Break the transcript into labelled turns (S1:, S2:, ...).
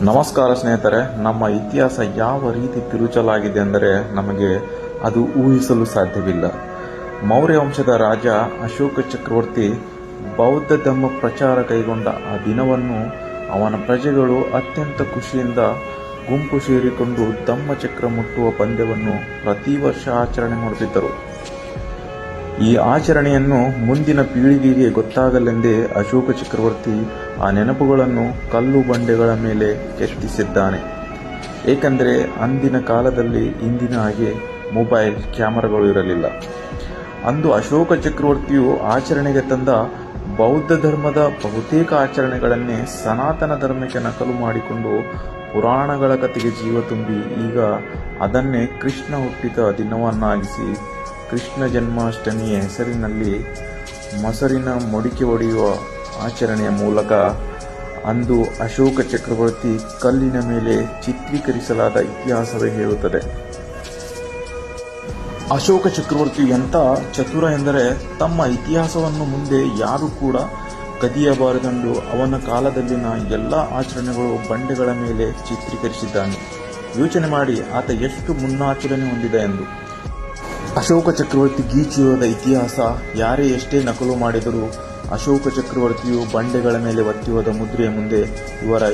S1: ನಮಸ್ಕಾರ ಸ್ನೇಹಿತರೆ, ನಮ್ಮ ಇತಿಹಾಸ ಯಾವ ರೀತಿ ತಿರುಚಲಾಗಿದೆ ಅಂದರೆ ನಮಗೆ ಅದು ಊಹಿಸಲು ಸಾಧ್ಯವಿಲ್ಲ. ಮೌರ್ಯ ವಂಶದ ರಾಜ ಅಶೋಕ ಚಕ್ರವರ್ತಿ ಬೌದ್ಧ ಧರ್ಮ ಪ್ರಚಾರ ಕೈಗೊಂಡ ಆ ದಿನವನ್ನು ಅವನ ಪ್ರಜೆಗಳು ಅತ್ಯಂತ ಖುಷಿಯಿಂದ ಗುಂಪು ಸೇರಿಕೊಂಡು ಧಮ್ಮಚಕ್ರ ಮುಟ್ಟುವ ಪಂದ್ಯವನ್ನು ಪ್ರತಿ ವರ್ಷ ಆಚರಣೆ ಮಾಡುತ್ತಿದ್ದರು. ಈ ಆಚರಣೆಯನ್ನು ಮುಂದಿನ ಪೀಳಿಗೆಗೆ ಗೊತ್ತಾಗಲೆಂದೇ ಅಶೋಕ ಚಕ್ರವರ್ತಿ ಆ ನೆನಪುಗಳನ್ನು ಕಲ್ಲು ಬಂಡೆಗಳ ಮೇಲೆ ಕೆತ್ತಿಸಿದ್ದಾನೆ. ಏಕೆಂದರೆ ಅಂದಿನ ಕಾಲದಲ್ಲಿ ಇಂದಿನ ಹಾಗೆ ಮೊಬೈಲ್ ಕ್ಯಾಮರಾಗಳು ಇರಲಿಲ್ಲ. ಅಂದು ಅಶೋಕ ಚಕ್ರವರ್ತಿಯು ಆಚರಣೆಗೆ ತಂದ ಬೌದ್ಧ ಧರ್ಮದ ಬಹುತೇಕ ಆಚರಣೆಗಳನ್ನೇ ಸನಾತನ ಧರ್ಮಕ್ಕೆ ನಕಲು ಮಾಡಿಕೊಂಡು ಪುರಾಣಗಳ ಕಥೆಗೆ ಜೀವ ತುಂಬಿ ಈಗ ಅದನ್ನೇ ಕೃಷ್ಣ ಹುಟ್ಟಿದ ದಿನವನ್ನಾಗಿಸಿ ಕೃಷ್ಣ ಜನ್ಮಾಷ್ಟಮಿಯ ಹೆಸರಿನಲ್ಲಿ ಮೊಸರಿನ ಮಡಿಕೆ ಒಡೆಯುವ ಆಚರಣೆಯ ಮೂಲಕ ಅಂದು ಅಶೋಕ ಚಕ್ರವರ್ತಿ ಕಲ್ಲಿನ ಮೇಲೆ ಚಿತ್ರೀಕರಿಸಲಾದ ಇತಿಹಾಸವೇ ಹೇಳುತ್ತದೆ. ಅಶೋಕ ಚಕ್ರವರ್ತಿ ಎಂಥ ಚತುರ ಎಂದರೆ ತಮ್ಮ ಇತಿಹಾಸವನ್ನು ಮುಂದೆ ಯಾರು ಕೂಡ ಕದಿಯಬಾರದೆಂದು ಅವನ ಕಾಲದಲ್ಲಿನ ಎಲ್ಲ ಆಚರಣೆಗಳು ಬಂಡೆಗಳ ಮೇಲೆ ಚಿತ್ರೀಕರಿಸಿದ್ದಾನೆ. ಯೋಚನೆ ಮಾಡಿ, ಆತ ಎಷ್ಟು ಮುನ್ನಾಚರಣೆ ಹೊಂದಿದೆ ಎಂದು. ಅಶೋಕ ಚಕ್ರವರ್ತಿ ಗೀಚಿರೋದ ಇತಿಹಾಸ ಯಾರೇ ಎಷ್ಟೇ ನಕಲು ಮಾಡಿದರೂ ಅಶೋಕ ಚಕ್ರವರ್ತಿಯು ಬಂಡೆಗಳ ಮೇಲೆ ಒತ್ತಿ ಹೋದ ಮುದ್ರೆಯ ಮುಂದೆ ಇವರ